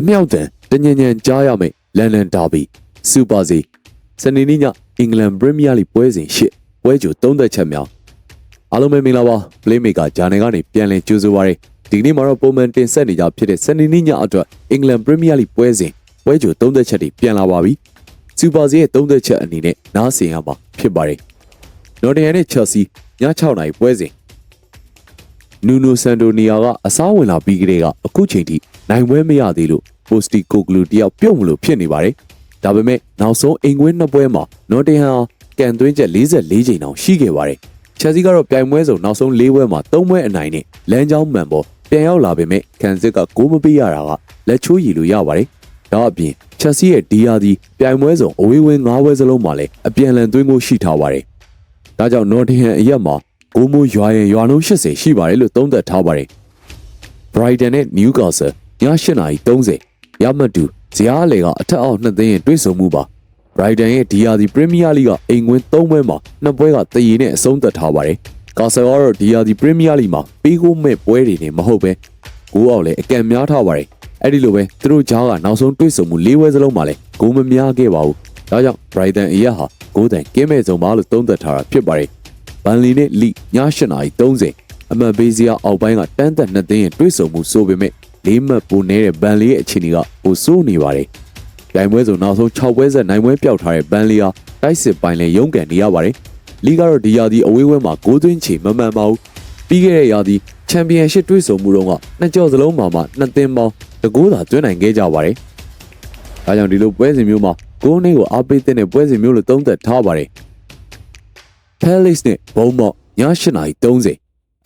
အမြောက်တန်တညံညံကြားရမယ်လန်ဒန်ဒါဘီစူပါစီစနေနေ့ညအင်္ဂလန်ပရီးမီးယားလိပွဲစဉ်ရှစ်ပွဲကြိုသုံးသက်ချက်များအားလုံးပဲမင်္ဂလာပါ Playmaker ဂျာနယ်ကနေပြန်လည်ကြိုဆိုပါရစေဒီကနေ့မှာတော့ပုံမှန်တင်ဆက်နေကြဖြစ်တဲ့စနေနေ့ညအတွက်အင်္ဂလန်ပရီးမီးယားလိပွဲစဉ်ပွဲကြိုသုံးသက်ချက်တွေပြန်လာပါပြီစူပါစီရဲ့သုံးသက်ချက်အနေနဲ့နားဆင်ရမှာဖြစ်ပါတယ်နော်တင်ယန်နဲ့ချယ်ဆီည6နိုင်ပွဲစဉ် နူနိုဆန်တိုနီယာကအစားဝင်လာပြီးကလေးကအခုချိန်ထိနိုင်ပွဲမရသေးလို့ပိုစတီကိုဂလူတယောက်ပြုတ်မလို့ဖြစ်နေပါတယ်။ဒါပေမဲ့နောက်ဆုံးအင်ကွင်းနှစ်ပွဲမှာနော်တင်ဟန်ကန်သွင်းချက်44ချိန်တောင်ရှိခဲ့ပါတယ်။ချက်စီကတော့ပြိုင်ပွဲစုံနောက်ဆုံး၄ပွဲမှာ၃ပွဲအနိုင်နဲ့လမ်းကြောင်းမှန်ပေါ်ပြန်ရောက်လာပေမဲ့ကန်စစ်ကဂိုးမပေးရတာကလက်ချိုးရည်လို့ရပါတယ်။ဒါအပြင်ချက်စီရဲ့ဒီယာဒီပြိုင်ပွဲစုံအဝေးဝင်း၅ပွဲစလုံးမှာလည်းအပြန်အလှန်သွင်းကိုရှိထားပါတယ်။ဒါကြောင့်နော်တင်ဟန်အရက်မှာ ဂိုးမိုးရွာရင်ရွာလုံး80ရှိပါတယ်လို့သုံးသပ်ထားပါတယ်။ Brighton နဲ့ Newcastle ည8:30ရမတ်တူဇယားအလေကအထက်အောက်နှစ်သိန်းရဲ့တွေ့ဆုံမှုပါ Brighton ရဲ့ DRD Premier League ကအိမ်ဝင်3ပွဲမှာနှစ်ပွဲကတည်ရည်နဲ့အဆုံးသတ်ထားပါတယ်။ Castle ကတော့ DRD Premier League မှာပေးကိုမဲ့ပွဲတွေနဲ့မဟုတ်ပဲဂိုးအောင်လည်းအကန့်များထားပါတယ်။အဲ့ဒီလိုပဲသူတို့ကြားကနောက်ဆုံးတွေ့ဆုံမှု၄ပွဲစလုံးမှာလည်းဂိုးမများခဲ့ပါဘူး။ဒါကြောင့် Brighton အရက်ဟာဂိုးတန်ကင်းမဲ့ဆုံးပါလို့သုံးသပ်ထားတာဖြစ်ပါတယ်။ ဘန်လီနဲ့လီည8:30အမန်ဘေးစီယာအောက်ပိုင်းကတန်းသက်နှစ်သိန်းရဲ့တွေ့ဆုံမှုဆိုပေမဲ့လေးမှတ်ပိုနေတဲ့ဘန်လီရဲ့အခြေအနေကပိုဆိုးနေပါတယ်။ပြိုင်ပွဲဆိုနောက်ဆုံး6ပွဲဆက်နိုင်ပွဲပျောက်ထားတဲ့ဘန်လီဟာတိုက်စစ်ပိုင်းလည်းရုန်းကန်နေရပါတယ်။လီကတော့ဒီယာဒီအဝေးဝဲမှာ6သွင်းချေမမှန်ပါဘူး။ပြီးခဲ့တဲ့ယာဒီချန်ပီယံရှစ်တွေ့ဆုံမှုတော့ကနှစ်ကြော့စလုံးမှာမှနှစ်သင်းပေါင်းတကူးသာတွင်းနိုင်ခဲ့ကြပါတယ်။ဒါကြောင့်ဒီလိုပွဲစဉ်မျိုးမှာဂိုးနှိကိုအားပေးတဲ့ပွဲစဉ်မျိုးလို့သုံးသပ်ထားပါတယ်။ Palace နဲ့ Bournemouth ည8:30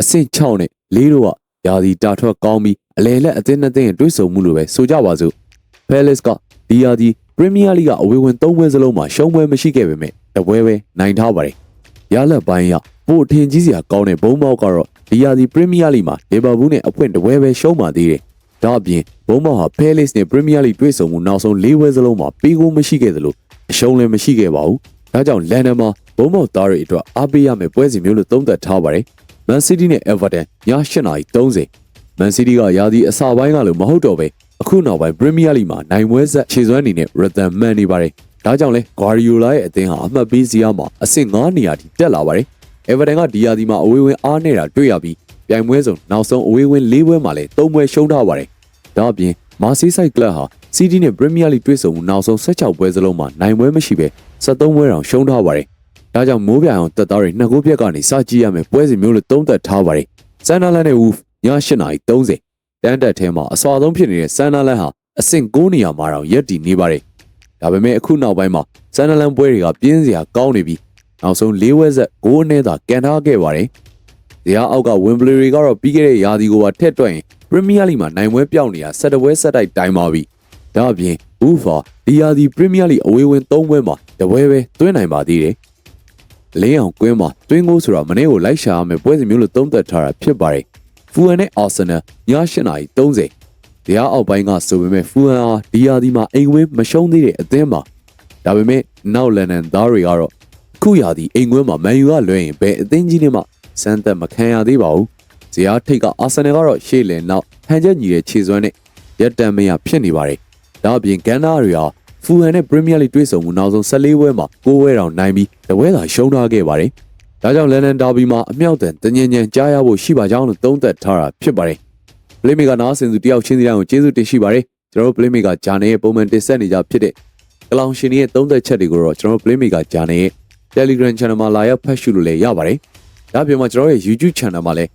အဆင့်6နဲ့၄တို့ကယာဒီတာထွက်ကောင်းပြီးအလဲလက်အသင်းနှစ်သင်းရဲ့တွဲဆုံမှုလို့ပဲဆိုကြပါစို့ Palace ကဒီယာဒီ Premier League ကအဝေးဝင်၃ပွဲစလုံးမှာရှုံးပွဲမရှိခဲ့ပေမဲ့တပွဲပဲနိုင်ထားပါတယ်ရလက်ပိုင်းရပို့ထင်ကြီးစရာကောင်းတဲ့ဘုံမောက်ကတော့ဒီယာဒီ Premier League မှာ Liverpool နဲ့အဖွင့်တပွဲပဲရှုံးပါသေးတယ်ဒါအပြင်ဘုံမောက်ဟာ Palace နဲ့ Premier League တွဲဆုံမှုနောက်ဆုံး၄ပွဲစလုံးမှာပြီးကိုမရှိခဲ့သလိုအရှုံးလည်းမရှိခဲ့ပါဘူးဒါကြောင့်လန်ဒန်မှာ ဘုံမောက်သားတွေအတွက်အားပေးရမယ့်ပွဲစဉ်မျိုးလို့သုံးသပ်ထားပါတယ်။ Man City နဲ့ Everton ည8:30 Man City ကယာဒီအစာပိုင်းကလို့မဟုတ်တော့ပဲအခုနောက်ပိုင်း Premier League မှာနိုင်ပွဲဆက်ခြေစွမ်းအနေနဲ့ Rhythm မှန်နေပါတယ်။ဒါကြောင့်လဲ Guardiola ရဲ့အသင်းဟာအမှတ်ပေးစရာမှာအဆင့်9နေရာထိတက်လာပါတယ်။ Everton ကဒီယာဒီမှာအဝေးဝင်အားနေတာတွေ့ရပြီးပြိုင်ပွဲစုံနောက်ဆုံးအဝေးဝင်၄ပွဲမှာလည်း၃ပွဲရှုံးထားပါတယ်။ဒါအပြင် Merseyside Club ဟာ City နဲ့ Premier League တွေ့ဆုံမှုနောက်ဆုံး16ပွဲစလုံးမှာနိုင်ပွဲမရှိပဲ73ပွဲတောင်ရှုံးထားပါတယ်။ ဒါကြောင့်မိုးပြိုင်အောင်တက်သားတွေနှစ်ကိုးပြက်ကနေစကြည့်ရမယ်ပွဲစဉ်မျိုးလို့သုံးသပ်ထားပါတယ်။ဆန်နာလန်နဲ့ Wolf ည8:30တန်းတက်ထဲမှာအစွာဆုံးဖြစ်နေတဲ့ဆန်နာလန်ဟာအဆင့်9နေရာမှာတော့ရက်တည်နေပါတယ်။ဒါပေမဲ့အခုနောက်ပိုင်းမှာဆန်နာလန်ပွဲတွေကပြင်းစရာကောင်းနေပြီးနောက်ဆုံး၄ဝက်ဆက်9အနဲ့သာကန်ထားခဲ့ပါတယ်။ဇယားအောက်ကဝင်ဘလီတွေကတော့ပြီးခဲ့တဲ့ရာသီကိုပါထက်တွက်ရင်ပရီးမီးယားလိမှာနိုင်ပွဲပြောင်းနေတာ၁၁ပွဲဆက်တိုက်တိုင်းပါပြီ။ဒါအပြင်ဘူဖာဒီယာဒီပရီးမီးယားလိအဝေးဝင်၃ပွဲမှာတပွဲပဲတွင်းနိုင်ပါသေးတယ်။ လင်းအောင်ကွင်းမှာတွင်းကိုဆိုတာမနေ့ကိုလိုက်ရှာရမယ်ပွဲစဉ်မျိုးလို့သုံးသပ်ထားတာဖြစ်ပါတယ်။ဖူဟန်နဲ့အာဆင်နယ်ည8:30တရားအောက်ပိုင်းကဆိုပေမဲ့ဖူဟန်အားဒီယာဒီမှာအိမ်ဝင်းမရှုံးသေးတဲ့အသင်းပါ။ဒါပေမဲ့နောက်လန်နန်သားတွေကတော့ခုရာဒီအိမ်ဝင်းမှာမန်ယူကလွှဲရင်ဘယ်အသင်းကြီးနဲ့မှစမ်းသက်မခံရသေးပါဘူး။ဇယားထိတ်ကအာဆင်နယ်ကတော့ရှေ့လင်နောက်ဟန်ချက်ညီတဲ့ခြေစွမ်းနဲ့ရက်တံမရဖြစ်နေပါတယ်။ဒါအပြင်ကန်နာတွေဟာ ဖူဟန်နဲ့ပရီးမီးယားလိတွေ့ဆုံမှုနောက်ဆုံး14ပွဲမှာ9ပွဲတောင်နိုင်ပြီးတပွဲသာရှုံးထားခဲ့ပါတယ်။ဒါကြောင့်လန်ဒန်ဒါဘီမှာအမြောက်တန်တညင်ညံကြားရဖို့ရှိပါကြောင်းလို့သုံးသပ်ထားတာဖြစ်ပါတယ်။ Playmaker နားဆင်သူတယောက်ချင်းစီတိုင်းကိုကျေးဇူးတင်ရှိပါတယ်။ကျွန်တော်တို့ Playmaker ဂျာနယ်ရဲ့ပုံမှန်တင်ဆက်နေကြဖြစ်တဲ့ကလောင်ရှင်ရဲ့သုံးသက်ချက်တွေကိုတော့ကျွန်တော်တို့ Playmaker ဂျာနယ်ရဲ့ Telegram Channel မှာလာရောက်ဖတ်ရှုလို့လည်းရပါတယ်။ဒါ့အပြင်မှာကျွန်တော်ရဲ့ YouTube Channel မှာလည်း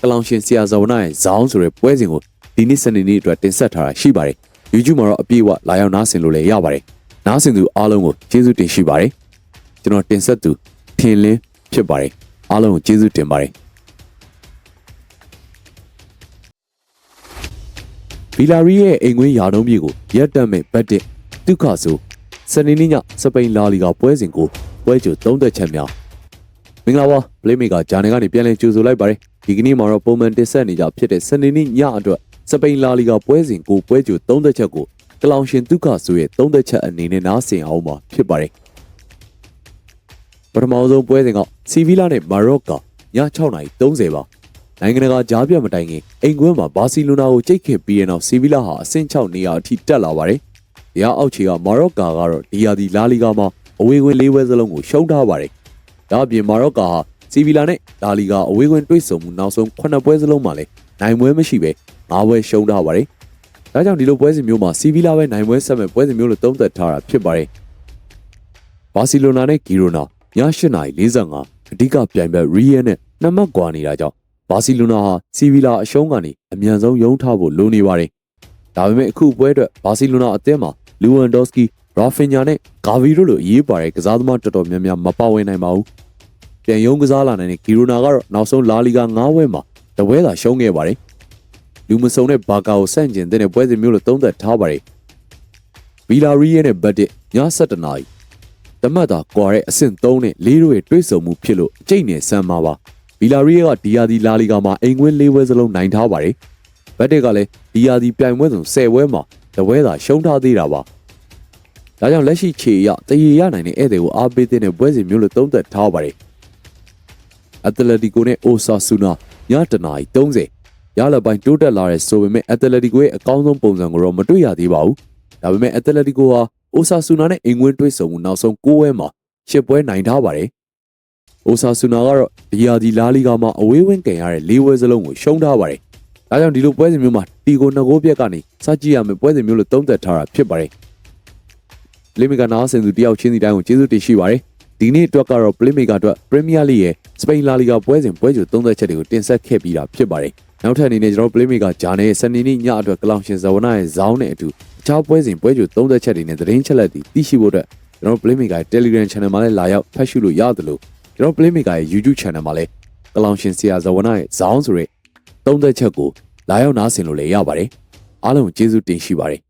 ကလောင်ရှင်ဆရာဇဝနာရဲ့ဇောင်းဆိုတဲ့ပွဲစဉ်ကိုဒီနေ့စနေနေ့အတွက်တင်ဆက်ထားတာရှိပါတယ်။ YouTube မှာတော့အပြည့်အဝလာရောက်နားဆင်လို့လည်းရပါတယ်။နားဆင်သူအားလုံးကိုကျေးဇူးတင်ရှိပါတယ်။ကျွန်တော်တင်ဆက်သူထင်လင်းဖြစ်ပါတယ်။အားလုံးကိုကျေးဇူးတင်ပါတယ်။ဗီလာရီရဲ့အိမ်ကွင်းယာတုံးမြေကိုရက်တက်မဲ့ဘတ်တစ်ဒုက္ခဆိုစနေနေ့ညစပိန်လာလီဂါပွဲစဉ်ကိုပွဲကြိုသုံးသက်ချက်များမင်္ဂလာပါ Playmaker ဂျာနယ်ကနေပြန်လည်ကြိုဆိုလိုက်ပါတယ်ဒီကနေ့မှာတော့ပုံမှန်တင်ဆက်နေကြဖြစ်တဲ့စနေနေ့ညအတွက် စပိန်လာလီဂါပွဲစဉ်ကိုပွဲကြိုသုံးသက်ချက်ကိုကလောင်ရှင်ဒုက္ခဆိုရဲ့သုံးသက်ချက်အနေနဲ့နားဆင်အောင်ပါဖြစ်ပါတယ်ပထမဆုံးပွဲစဉ်ကစီဗီလာနဲ့မာရော့ကာည6:30ပါနိုင်ငံတကာကြားပြတ်မတိုင်ခင်အိမ်ကွင်းမှာဘာစီလိုနာကိုကြိတ်ခင်ပြီးတဲ့နောက်စီဗီလာဟာအဆင့်6နေရာအထိတက်လာပါတယ်။တရားအောက်ခြေကမာရော့ကာကတော့ဒီယာဒီလာလီဂါမှာအဝေးဝင်၄ဝဲစလုံးကိုရှုံးထားပါတယ်။ဒါ့အပြင်မာရော့ကာဟာစီဗီလာနဲ့လာလီဂါအဝေးဝင်တွေ့ဆုံမှုနောက်ဆုံး9ပွဲစလုံးမှာလည်းနိုင်ပွဲမရှိပဲ 9ပွဲရှုံးထားပါတယ်။ဒါကြောင့်ဒီလိုပွဲစဉ်မျိုးမှာစီဗီလာပဲနိုင်ပွဲဆက်မဲ့ပွဲစဉ်မျိုးလို့သုံးသပ်ထားတာဖြစ်ပါတယ်။ဘာစီလိုနာနဲ့ဂီရိုနာည8:45အဓိကပြိုင်ဘက်ရီယယ်နဲ့နှစ်မှတ်ကွာနေတာကြောင့်ဘာစီလိုနာဟာစီဗီလာအရှုံးကနေအမြန်ဆုံးရုံးထားဖို့လိုနေပါတယ်။ဒါပေမဲ့အခုပွဲအတွက်ဘာစီလိုနာအသင်းမှာလူဝမ်ဒေါ့စကီရာဖင်ညာနဲ့ဂါဗီတို့လိုအရေးပါတဲ့ကစားသမားတော်တော်များများမပါဝင်နိုင်ပါဘူး။ပြန်ရုံးကစားလာနိုင်တဲ့ဂီရိုနာကတော့နောက်ဆုံးလာလီဂါ9ဝဲမှာတပွဲသာရှုံးခဲ့ပါတယ်။ လူမစုံတဲ့ဘာကာကိုဆန့်ကျင်တဲ့ပွဲစဉ်မျိုးလို့သုံးသပ်ထားပါတယ်။ဗီလာရီယယ်နဲ့ဘတ်တစ်ည7:00နာရီတမတ်တာကွာတဲ့အဆင့်3နဲ့4တို့ရဲ့တွေ့ဆုံမှုဖြစ်လို့အကျိတ်နဲ့ဆမ်းပါပါဗီလာရီယာကဒီယာဒီလာလီဂါမှာအိမ်ကွင်း၄ဝဲစလုံးနိုင်ထားပါတယ်ဘက်တက်ကလည်းဒီယာဒီပြိုင်ပွဲစဉ်10ဝဲမှာတဝဲသာရှုံးထားသေးတာပါဒါကြောင့်လက်ရှိခြေရတရေရနိုင်တဲ့ဧည့်သည်ကိုအားပေးတဲ့ပွဲစဉ်မျိုးလို့သုံးသပ်ထားပါတယ်အက်တလက်တီကိုနဲ့အိုဆာဆူနာညတနာရီ30 ရလပိုင်းတိုးတက်လာတဲ့ဆိုပေမဲ့အက်တလက်တီကိုရဲ့အကောင်းဆုံးပုံစံကိုတော့မတွေ့ရသေးပါဘူးဒါပေမဲ့အက်တလက်တီကိုဟာအိုဆာဆူနာနဲ့အင်ကွင်းတွေ့ဆုံမှုနောက်ဆုံး9ဝဲမှာရှစ်ပွဲနိုင်ထားပါတယ်။အိုဆာဆူနာကတော့ဒီယာဒီလာလီဂါမှာအဝေးဝင်းကန်ရတဲ့၄ဝဲစလုံးကိုရှုံးထားပါတယ်။ဒါကြောင့်ဒီလိုပွဲစဉ်မျိုးမှာတီကိုနှစ်ကိုးပြက်ကနေစကြည့်ရမယ့်ပွဲစဉ်မျိုးလို့သုံးသပ်ထားတာဖြစ်ပါတယ်။လီမီကနာဆင်သူတယောက်ချင်းစီတိုင်းကိုကျေးဇူးတင်ရှိပါတယ်။ဒီနေ့အတွက်ကတော့ Playmaker အတွက် Premier League ရဲ့စပိန်လာလီဂါပွဲစဉ်ပွဲကြိုသုံးသက်ချက်တွေကိုတင်ဆက်ခဲ့ပြီးတာဖြစ်ပါတယ်။ နောက်ထပ်အနေနဲ့ကျွန်တော် Playmaker ဂျာနယ်ရဲ့စနေနေ့ညအတွက်ကလောင်ရှင်ဇဝနာရဲ့ဇောင်းနဲ့အတူအခြားပွဲစဉ်ပွဲကြိုသုံးသက်ချက်တွေနဲ့သတင်းချက်လက်တွေသိရှိဖို့အတွက်ကျွန်တော် Playmaker ရဲ့ Telegram Channel မှာလည်းလာရောက်ဖတ်ရှုလို့ရတယ်လို့ကျွန်တော် Playmaker ရဲ့ YouTube Channel မှာလည်းကလောင်ရှင်ဆရာဇဝနာရဲ့ဇောင်းဆိုတဲ့သုံးသက်ချက်ကိုလာရောက်နားဆင်လို့လည်းရပါတယ်။အားလုံးကိုကျေးဇူးတင်ရှိပါတယ်